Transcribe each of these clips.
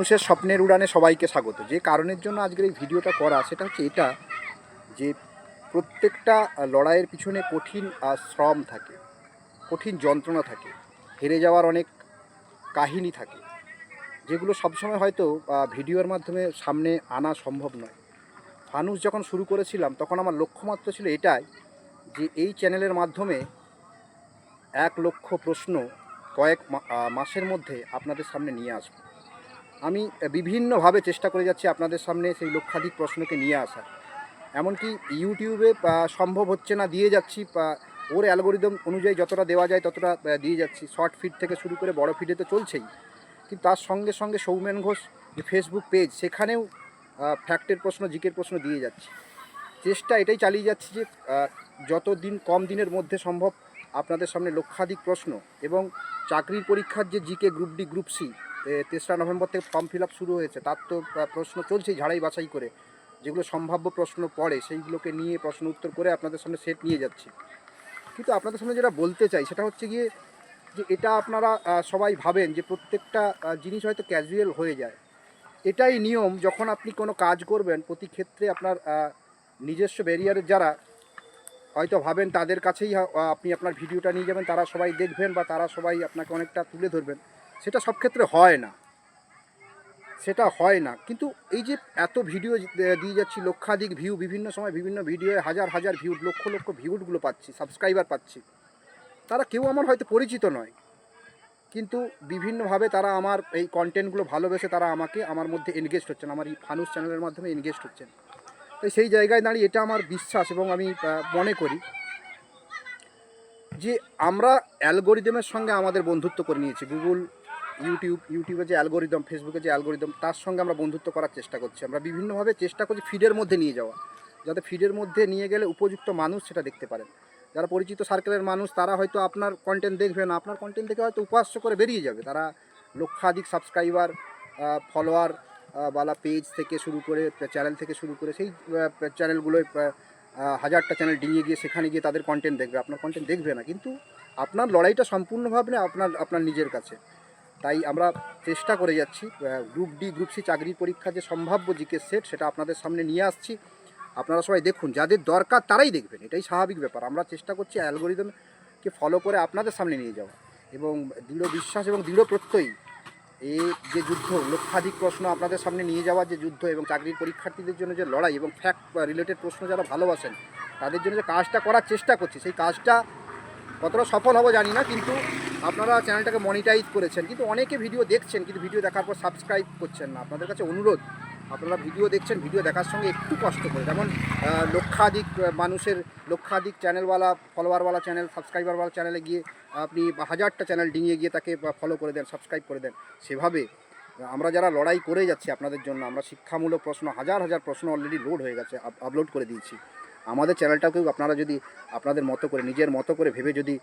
মানুষের স্বপ্নের উড়ানে সবাইকে স্বাগত। যে কারণের জন্য আজকের এই ভিডিওটা করা, সেটা হচ্ছে এটা যে প্রত্যেকটা লড়াইয়ের পিছনে কঠিন শ্রম থাকে, কঠিন যন্ত্রণা থাকে, হেরে যাওয়ার অনেক কাহিনী থাকে, যেগুলো সবসময় হয়তো ভিডিওর মাধ্যমে সামনে আনা সম্ভব নয়। ফানুস যখন শুরু করেছিলাম, তখন আমার লক্ষ্যমাত্রা ছিল এটাই যে এই চ্যানেলের মাধ্যমে এক লক্ষ প্রশ্ন কয়েক মাসের মধ্যে আপনাদের সামনে নিয়ে আসব। আমি বিভিন্নভাবে চেষ্টা করে যাচ্ছি আপনাদের সামনে সেই লক্ষাধিক প্রশ্নকে নিয়ে আসার। এমনকি ইউটিউবে সম্ভব হচ্ছে না দিয়ে যাচ্ছি ওর অ্যালগোরিদম অনুযায়ী যতটা দেওয়া যায় ততটা দিয়ে যাচ্ছি। শর্ট ফিড থেকে শুরু করে বড় ফিডে তো চলছেই। কিন্তু তার সঙ্গে সঙ্গে সৌমেন ঘোষ যে ফেসবুক পেজ, সেখানেও ফ্যাক্টের প্রশ্ন, জিকের প্রশ্ন দিয়ে যাচ্ছি। চেষ্টা এটাই চালিয়ে যাচ্ছি যে যত দিন কম দিনের মধ্যে সম্ভব আপনাদের সামনে লক্ষাধিক প্রশ্ন এবং চাকরির পরীক্ষার যে GK group D, group C তেসরা নভেম্বর থেকে ফর্ম ফিল শুরু হয়েছে। তার তো প্রশ্ন চলছেই ঝাড়াই বাছাই করে। যেগুলো সম্ভাব্য প্রশ্ন পড়ে, সেইগুলোকে নিয়ে প্রশ্ন উত্তর করে আপনাদের সামনে সেট নিয়ে যাচ্ছি। কিন্তু আপনাদের সামনে যেটা বলতে চাই, সেটা হচ্ছে গিয়ে যে এটা আপনারা সবাই ভাবেন যে প্রত্যেকটা জিনিস হয়তো ক্যাজুয়াল হয়ে যায়। এটাই নিয়ম, যখন আপনি কোনো কাজ করবেন, প্রতি ক্ষেত্রে আপনার নিজস্ব ব্যারিয়ারের যারা হয়তো ভাবেন তাদের কাছেই আপনি আপনার ভিডিওটা নিয়ে যাবেন, তারা সবাই দেখবেন বা তারা সবাই আপনাকে অনেকটা তুলে ধরবেন। সেটা সব ক্ষেত্রে হয় না। সেটা হয় না। কিন্তু এই যে এত ভিডিও দিয়ে যাচ্ছি, লক্ষাধিক ভিউ বিভিন্ন সময় বিভিন্ন ভিডিওয়ে হাজার হাজার ভিউ লক্ষ লক্ষ ভিউগুলো পাচ্ছি সাবস্ক্রাইবার পাচ্ছি। তারা কেউ আমার হয়তো পরিচিত নয়। কিন্তু বিভিন্নভাবে তারা আমার এই কন্টেন্টগুলো ভালোবেসে তারা আমাকে আমার মধ্যে এনগেজড হচ্ছেন, আমার এই ফানুস চ্যানেলের মাধ্যমে এনগেজড হচ্ছেন। তাই সেই জায়গায় দাঁড়িয়ে এটা আমার বিশ্বাস এবং আমি মনে করি যে আমরা অ্যালগোরিদমের সঙ্গে আমাদের বন্ধুত্ব করে নিয়েছি। গুগল ইউটিউব ইউটিউবে যে অ্যালগোরিদম ফেসবুকে যে অ্যালগোরিদম তার সঙ্গে আমরা বন্ধুত্ব করার চেষ্টা করছি। আমরা বিভিন্নভাবে চেষ্টা করছি ফিডের মধ্যে নিয়ে যাওয়া যাতে ফিডের মধ্যে নিয়ে গেলে উপযুক্ত মানুষ সেটা দেখতে পারেন। যারা পরিচিত সার্কেলের মানুষ, তারা হয়তো আপনার কন্টেন্ট দেখবে না। আপনার কন্টেন্ট দেখে হয়তো উপাস্য করে বেরিয়ে যাবে। তারা লক্ষাধিক সাবস্ক্রাইবার ফলোয়ার বালা পেজ থেকে শুরু করে চ্যানেল থেকে শুরু করে, সেই চ্যানেলগুলোয় হাজারটা চ্যানেল ডিঙিয়ে গিয়ে সেখানে গিয়ে তাদের কন্টেন্ট দেখবে। আপনার কন্টেন্ট দেখবে না। কিন্তু আপনার লড়াইটা সম্পূর্ণভাবে আপনার আপনার নিজের কাছে। তাই আমরা চেষ্টা করে যাচ্ছি গ্রুপ ডি গ্রুপ সি চাকরির পরীক্ষা যে সম্ভাব্য জিকে সেট সেটা আপনাদের সামনে নিয়ে আসছি। আপনারা সবাই দেখুন, যাদের দরকার তারাই দেখবেন, এটাই স্বাভাবিক ব্যাপার। আমরা চেষ্টা করছি অ্যালগোরিদমকে ফলো করে আপনাদের সামনে নিয়ে যাওয়া। এবং দৃঢ় বিশ্বাস এবং দৃঢ় প্রত্যয়ী এই যে যুদ্ধ, লক্ষাধিক প্রশ্ন আপনাদের সামনে নিয়ে যাওয়ার যে যুদ্ধ এবং চাকরির পরীক্ষার্থীদের জন্য যে লড়াই এবং ফ্যাক্ট রিলেটেড প্রশ্ন যারা ভালোবাসেন, তাদের জন্য যে কাজটা করার চেষ্টা করছি, সেই কাজটা কতটা সফল হব জানি না, কিন্তু আপনারা চ্যানেলটাকে মনিটাইজ করেছেন। কিন্তু অনেকে ভিডিও দেখছেন, কিন্তু ভিডিও দেখার পর সাবস্ক্রাইব করছেন না। আপনাদের কাছে অনুরোধ, আপনারা ভিডিও দেখছেন ভিডিও দেখার সঙ্গে একটু কষ্ট করে। যেমন লক্ষাধিক মানুষের লক্ষাধিক চ্যানেলওয়ালা ফলোয়ারওয়ালা চ্যানেল সাবস্ক্রাইবারওয়ালা চ্যানেলে গিয়ে আপনি হাজারটা চ্যানেল ডিঙিয়ে গিয়ে তাকে ফলো করে দেন সাবস্ক্রাইব করে দেন। সেভাবে, আমরা যারা লড়াই করে যাচ্ছি আপনাদের জন্য, আমরা শিক্ষামূলক প্রশ্ন, হাজার হাজার প্রশ্ন অলরেডি লোড হয়ে গেছে আপলোড করে দিয়েছি। আমাদের চ্যানেলটাকেও আপনারা যদি আপনাদের মতো করে, নিজের মতো করে ভেবে যদি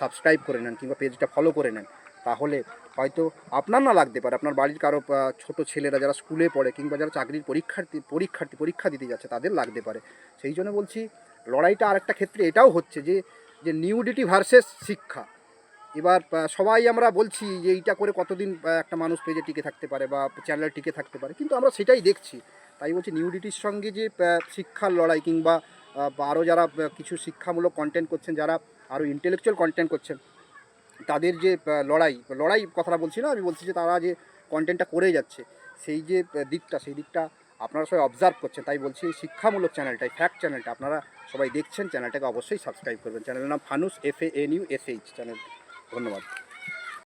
সাবস্ক্রাইব করে নেন কিংবা পেজটা ফলো করে নেন, তাহলে হয়তো আপনার না লাগতে পারে। আপনার বাড়ির কারও ছোট ছেলেরা যারা স্কুলে পড়ে কিংবা যারা চাকরির পরীক্ষার্থী পরীক্ষার্থী, পরীক্ষা দিতে যাচ্ছে, তাদের লাগতে পারে। সেই জন্য বলছি, লড়াইটা আরেকটা ক্ষেত্রে এটাও হচ্ছে যে যে নিউডিটি ভার্সেস শিক্ষা। এবার সবাই আমরা বলছি যে, এইটা করে কতদিন একটা মানুষ পেজে টিকে থাকতে পারে বা চ্যানেল টিকে থাকতে পারে, কিন্তু আমরা সেটাই দেখছি। তাই বলছি নিউডিটির সঙ্গে যে শিক্ষার লড়াই কিংবা আরও যারা কিছু শিক্ষামূলক কন্টেন্ট করছেন, যারা আরও ইন্টেলেকচুয়াল কন্টেন্ট করছেন, তাদের যে লড়াই লড়াই কথাটা বলছি না, আমি বলছি যে তারা যে কন্টেন্টটা করে যাচ্ছে, সেই যে দিকটা, সেই দিকটা আপনারা সবাই অবজার্ভ করছেন, তাই বলছি এই শিক্ষামূলক চ্যানেলটাই ফ্যাক্ট চ্যানেলটা আপনারা সবাই দেখছেন চ্যানেলটাকে অবশ্যই সাবস্ক্রাইব করবেন। চ্যানেলের নাম Fanush F A N U S H channel ধন্যবাদ।